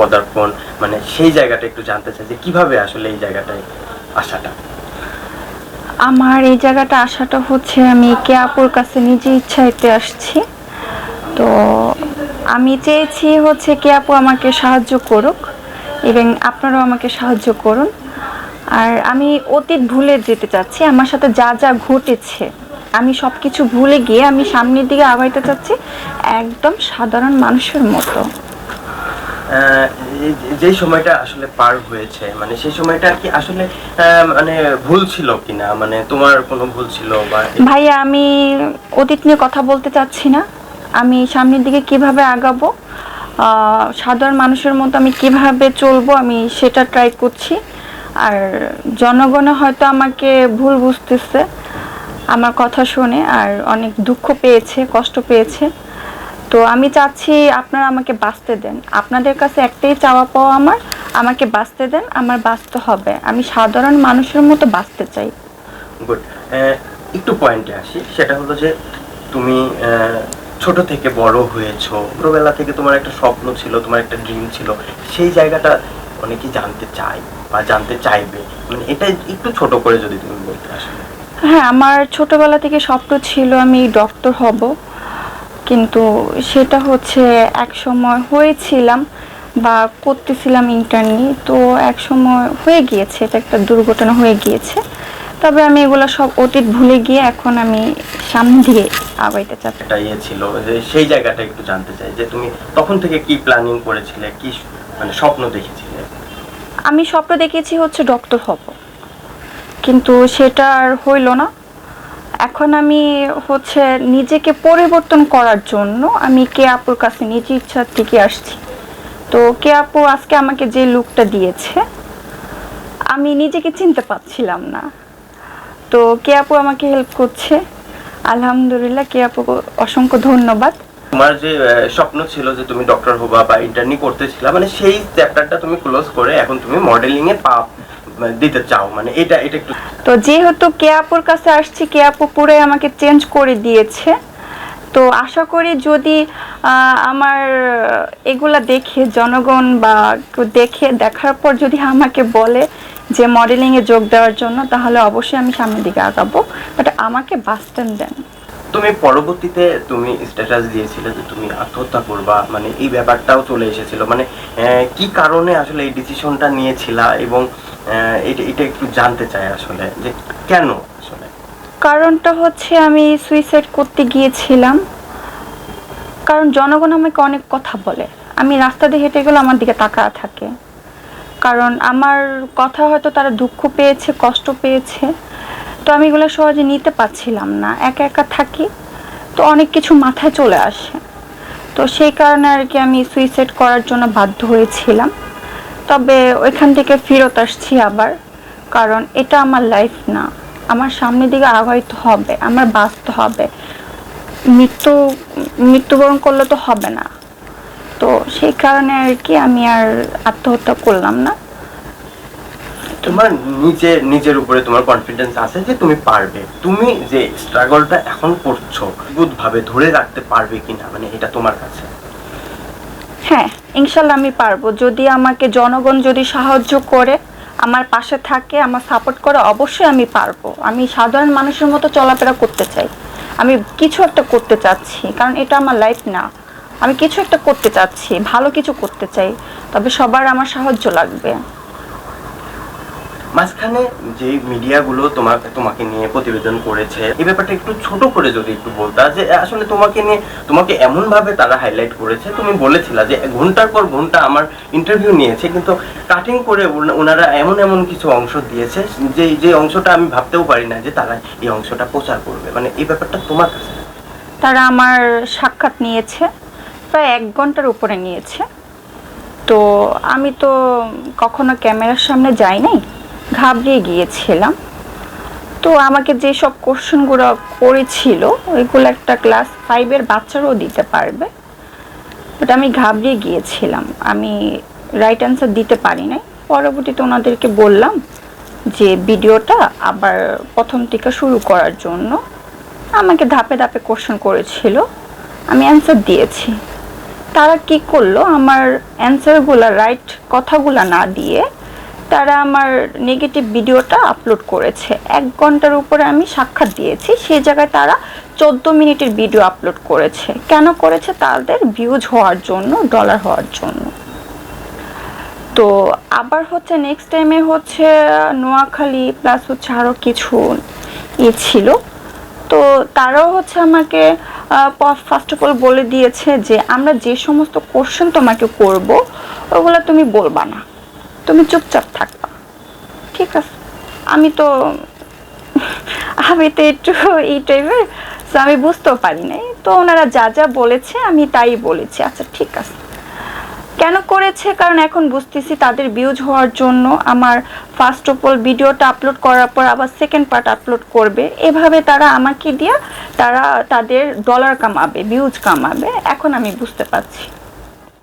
পদার্পণ মানে সেই জায়গাটা একটু জানতে চাই যে কীভাবে আসলে এই জায়গাটায় আসাটা? আমার এই জায়গাটা আসাটা হচ্ছে আমি কে আপুর কাছে নিজে ইচ্ছাইতে আসছি। তো আমি চেয়েছি হচ্ছে কে আপু আমাকে সাহায্য করুক, এবং আপনারাও আমাকে সাহায্য করুন। আর আমি অতীত ভুলে যেতে চাচ্ছি, আমার সাথে যা যা ঘটেছে, আমি সব কিছু ভুলে গিয়ে আমি সামনের দিকে আগাইতে চাচ্ছি, একদম সাধারণ মানুষের মতো। যে- সময়টা আসলে পার হয়েছে মানে সেই সময়টা কি আসলে মানে ভুল ছিল কিনা? মানে তোমার কোনো ভুল ছিল বা ভাইয়া, আমি অতীত নিয়ে কথা বলতে চাচ্ছি না। আমি সামনের দিকে কীভাবে আগাবো? সাধারণ মানুষের মতো আমি কীভাবে চলবো? আমি সেটা ট্রাই করছি। আর জনগণে হয়তো আমাকে ভুল বুঝতেছে, আমার কথা শুনে, আর অনেক দুঃখ পেয়েছে, কষ্ট পেয়েছে। তো আমি চাচ্ছি আপনারা আমাকে বাঁচতে দেন। আপনাদের কাছে একটাই চাওয়া পাওয়া আমার আমাকে বাঁচতে দেন আমার বাঁচতে হবে। আমি সাধারণ মানুষের মতো বাঁচতে চাই। গুড একটু পয়েন্টে আসি। সেটা হলো যে তুমি ছোট থেকে বড় হয়েছো। ছোটবেলা থেকে তোমার একটা স্বপ্ন ছিল তোমার একটা ড্রিম ছিল। সেই জায়গাটা অনেকেই জানতে চায় বা জানতে চাইবে। মানে এটা একটু ছোট করে যদি তুমি বলতে আসলে হ্যাঁ আমার ছোটবেলা থেকে স্বপ্ন ছিল আমি ডক্টর হব। কিন্তু সেটা হচ্ছে এক সময় হয়েছিলাম বা করতেছিলাম ইন্টারনি তো এক সময় হয়ে গিয়েছে এটা একটা দুর্ঘটনা হয়ে গিয়েছে। তবে আমি এগুলো সব অতীত ভুলে গিয়ে এখন আমি সামনে দিয়ে আগাইতে চাচ্ছি। একটা ইয়ে ছিল যে সেই জায়গাটা একটু জানতে চাই যে তুমি তখন থেকে কি প্ল্যানিং করেছিলে কি মানে স্বপ্ন দেখেছিলে? আমি স্বপ্ন দেখেছি হচ্ছে ডক্টর হব। কিন্তু সেটা আর হইল না। এখন আমি হচ্ছে নিজেকে পরিবর্তন করার জন্য আমি কে আপুর কাছে নিজ ইচ্ছার থেকে আসছি। তো কে আপু আজকে আমাকে যে লুকটা দিয়েছে, আমি নিজেকে চিনতে পারছিলাম না। তো কে আপু আমাকে হেল্প করছে? আলহামদুলিল্লাহ কে আপু অসংখ্য ধন্যবাদ। তোমার যে স্বপ্ন ছিল যে তুমি ডক্টর হবা বা ইন্টার্নি করতেছিলা মানে সেই চ্যাপ্টারটা তুমি ক্লোজ করে এখন তুমি মডেলিং এ পা দিতে চাও মানে এটা এটা একটু তো যেহেতু কে আপুর কাছে আসছি, কে আপু পুরোই আমাকে চেঞ্জ করে দিয়েছে। তো আশা করি যদি আমার এগুলা দেখে জনগণ বা দেখে, দেখার পর যদি আমাকে বলে যে মডেলিংয়ে যোগ দেওয়ার জন্য, তাহলে অবশ্যই আমি সামনের দিকে আগাবো। বাট আমাকে বাস্টেন দেন। তুমি পরবর্তীতে তুমি স্ট্যাটাস দিয়েছিলে যে তুমি আত্মহত্যা করবা মানে এই ব্যাপারটাও চলে এসেছিল। মানে কি কারণে আসলে এই ডিসিশনটা নিয়েছিলা এবং এটা এটা একটু জানতে চাই আসলে, যে কেন আসলে? কারণটা হচ্ছে আমি সুইসাইড করতে গিয়েছিলাম। কারণ জনগণ আমাকে অনেক কথা বলে। আমি রাস্তা দিয়ে হেঁটে গেলে আমার দিকে তাকা থাকে। কারণ আমার কথা হয়তো তারা দুঃখ পেয়েছে, কষ্ট পেয়েছে। তো আমি এগুলো সহজে নিতে পারছিলাম না। একা একা থাকি, তো অনেক কিছু মাথায় চলে আসে। তো সেই কারণে আর কি আমি সুইসাইড করার জন্য বাধ্য হয়েছিলাম। তবে ওইখান থেকে ফেরত আসছি আবার, কারণ এটা আমার লাইফ না। আমার সামনের দিকে আগাইতে হবে, আমার বাঁচতে হবে। মৃত্যু, মৃত্যুবরণ করলে তো হবে না। তো সেই কারণে আর কি আমি আর আত্মহত্যা করলাম না। তোমার নিজের নিজের উপরে তোমার কনফিডেন্স আছে যে তুমি পারবে। তুমি যে স্ট্রাগলটা এখন করছ বুধ ভাবে ধরে রাখতে পারবে কিনা মানে এটা তোমার কাছে? হ্যাঁ ইনশাল্লাহ আমি পারব। যদি আমাকে জনগণ যদি সাহায্য করে, আমার পাশে থাকে, আমার সাপোর্ট করে, অবশ্যই আমি পারব। আমি সাধারণ মানুষের মতো চলাফেরা করতে চাই। আমি কিছু একটা করতে চাচ্ছি, কারণ এটা আমার লাইফ না। আমি কিছু একটা করতে চাচ্ছি, ভালো কিছু করতে চাই। তবে সবার আমার সাহায্য লাগবে। মাঝখানে যে মিডিয়াগুলো তোমাকে তোমাকে নিয়ে প্রতিবেদন করেছে, এই ব্যাপারটা একটু ছোট করে যদি একটু বলতা যে আসলে তোমাকে নিয়ে, তোমাকে এমন ভাবে তারা হাইলাইট করেছে। তুমি বলেছিলা যে, ঘণ্টার পর ঘণ্টা আমার ইন্টারভিউ নিয়েছে, কিন্তু কাটিং করে ওনারা এমন এমন কিছু অংশ দিয়েছে, যে যে অংশটা আমি ভাবতেও পারি না যে তারা এই অংশটা প্রচার করবে। মানে এই ব্যাপারটা তোমার কাছে তারা আমার সাক্ষাৎ নিয়েছে, প্রায় এক ঘণ্টার উপরে নিয়েছে। তো আমি তো কখনো ক্যামেরার সামনে যাই নাই। ঘাবড়িয়ে গিয়েছিলাম। তো আমাকে যেসব কোশ্চেনগুলো করেছিল, ওইগুলো একটা ক্লাস ফাইভের বাচ্চারাও দিতে পারবে। বাট আমি ঘাবড়িয়ে গিয়েছিলাম। আমি রাইট অ্যান্সার দিতে পারি নাই। পরবর্তীতে ওনাদেরকে বললাম যে, ভিডিওটা আবার প্রথম থেকে শুরু করার জন্য আমাকে ধাপে ধাপে কোশ্চেন করেছিল। আমি অ্যান্সার দিয়েছি। তারা কি করল? আমার অ্যান্সারগুলো, রাইট কথাগুলো না দিয়ে তারা আমার নেগেটিভ ভিডিওটা আপলোড করেছে। এক ঘণ্টার উপরে আমি সাক্ষাৎ দিয়েছি সেই জায়গায় তারা চোদ্দ মিনিটের ভিডিও আপলোড করেছে। কেন করেছে? তাদের ভিউজ হওয়ার জন্য ডলার হওয়ার জন্য। তো আবার হচ্ছে নেক্সট টাইমে হচ্ছে নোয়াখালী প্লাস হচ্ছে আরও কিছু ই ছিল। তো তারাও হচ্ছে আমাকে ফার্স্ট অফ অল বলে দিয়েছে যে, আমরা যে সমস্ত কোশ্চেন তোমাকে করব, ওগুলো তুমি বলবা না। তুমি চুপচাপ থাকবা। ঠিক আছে? আমি তো আমি তো একটু এই টাইপের আমি বুঝতেও পারি নাই। তো ওনারা যা যা বলেছে, আমি তাই বলেছি। আচ্ছা ঠিক আছে। কেন করেছে? কারণ এখন বুঝতেছি তাদের ভিউজ হওয়ার জন্য আমার ফার্স্ট অফ অল ভিডিওটা আপলোড করার পর আবার সেকেন্ড পার্ট আপলোড করবে। এভাবে তারা আমাকে দিয়ে তারা তাদের ডলার কামাবে ভিউজ কামাবে। এখন আমি বুঝতে পারছি।